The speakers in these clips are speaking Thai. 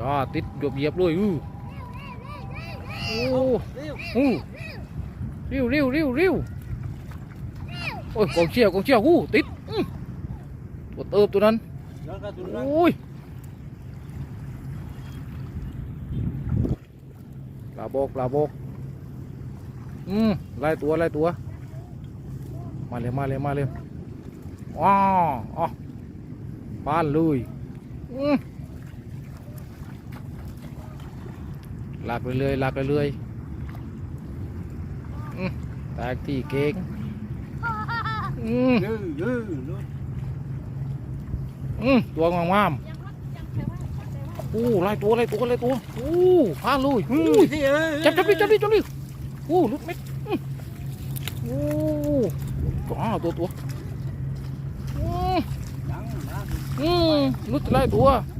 จ้าติดเหยียบเหยียบเลยอู้โอ้อู้เร็วเร็วเร็วเร็วโอ้ยกองเชียร์กองเชียร์อู้ติดอื้อตัวเติบตัวนั้นโอ้ยปลาโบกปลาโบกอืมไล่ตัวไล่ตัว มาเลยมาเลยมาเลยว้าวอ๋อปานเลยอืม ลากไปเลยลากไปเลยอืมแตกที่เก่งอืมยืดยืดยืดอืมตัวงามๆอู้ไล่ตัวไล่ตัวไล่ตัวอู้พานเลยอู้ที่เอ้ยจับจับดิจับดิจับดิอู้ลุดเม็ดอื้ออู้ก็อ้าวตัวตัวอืมยังนะอืมลุดไล่ตัวอืม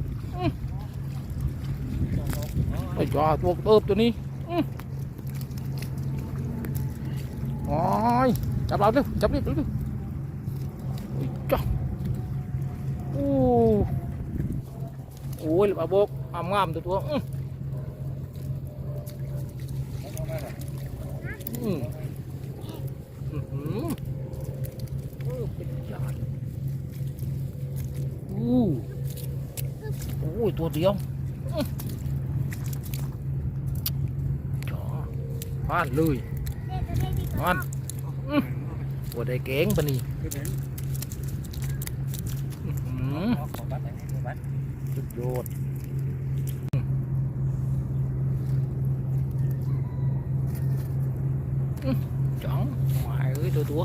ไอ้จ้าตัวเติบตัวนี้โอ้ยจับเราเร็วจับดิจับดิโอ้ยจ้าอู้โอ้ยปลาโบกงามงามๆตัวตัวอื้ออืมอื้อหือโอ้เป็นยอดอู้โอ้ยตัวเดียวอื้อจ๋อ พลาดเลยมันอื้อตัวได้เก่งปะนี่อื้อหือขอบัตรไหนขอบัตรสุดยอดจังหมายเอ้ยตัวตัว